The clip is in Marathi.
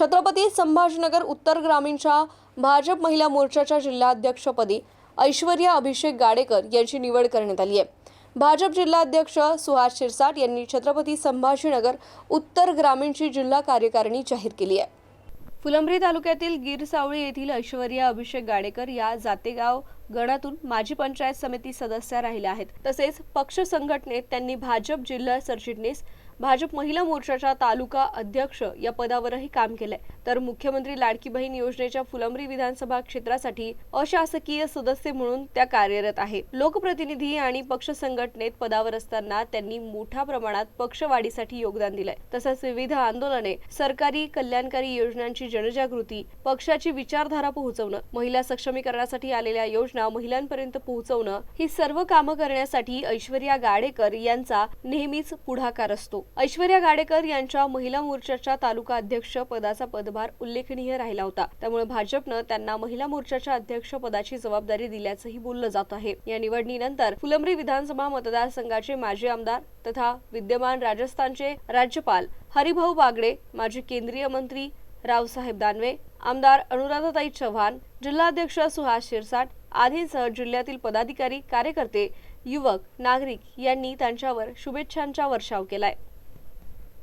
छत्रपती संभाजीनगर उत्तर ग्रामीणच्या भाजप महिला मोर्चाच्या जिल्हाध्यक्षपदी ऐश्वर्या अभिषेक गाडेकर यांची निवड करण्यात आली आहे. भाजप जिल्हाध्यक्ष सुहास शिरसाट यांनी छत्रपती संभाजीनगर उत्तर ग्रामीणची जिल्हा कार्यकारिणी जाहीर केली आहे. फुलंब्री तालुक्यातील गिरसावळी येथील ऐश्वर्या अभिषेक गाडेकर या जातेगाव गणातून माजी पंचायत समिती सदस्या राहिल्या आहेत. तसेच पक्ष संघटनेत त्यांनी भाजप जिल्हा सरचिटणीस भाजप महिला मोर्चाच्या तालुका अध्यक्ष या पदावरही काम केलंय. तर मुख्यमंत्री लाडकी बहीण योजनेच्या फुलंब्री विधानसभा क्षेत्रासाठी अशासकीय सदस्य म्हणून त्या कार्यरत आहे. लोकप्रतिनिधी आणि पक्ष संघटनेत पदावर असताना त्यांनी मोठ्या प्रमाणात पक्षवाढीसाठी योगदान दिलंय. तसंच विविध आंदोलने सरकारी कल्याणकारी योजनांची जनजागृती पक्षाची विचारधारा पोहोचवणं महिला सक्षमीकरणासाठी आलेल्या योजना महिलांपर्यंत पोहोचवणं ही सर्व कामं करण्यासाठी ऐश्वर्या गाडेकर यांचा नेहमीच पुढाकार असतो. ऐश्वर्या गाडेकर यांच्या महिला मोर्चाच्या तालुका अध्यक्ष पदाचा पदभार उल्लेखनीय राहिला होता. त्यामुळे भाजपनं त्यांना महिला मोर्चाच्या अध्यक्ष पदाची जबाबदारी दिल्याचंही बोललं जात आहे. या निवडणीनंतर फुलंब्री विधानसभा मतदारसंघाचे माजी आमदार तथा विद्यमान राजस्थानचे राज्यपाल हरिभाऊ बागडे माजी केंद्रीय मंत्री रावसाहेब दानवे आमदार अनुराधाताई चव्हाण जिल्हाध्यक्ष सुहास शिरसाट आदींसह जिल्ह्यातील पदाधिकारी कार्यकर्ते युवक नागरिक यांनी त्यांच्यावर शुभेच्छांचा वर्षाव केलाय.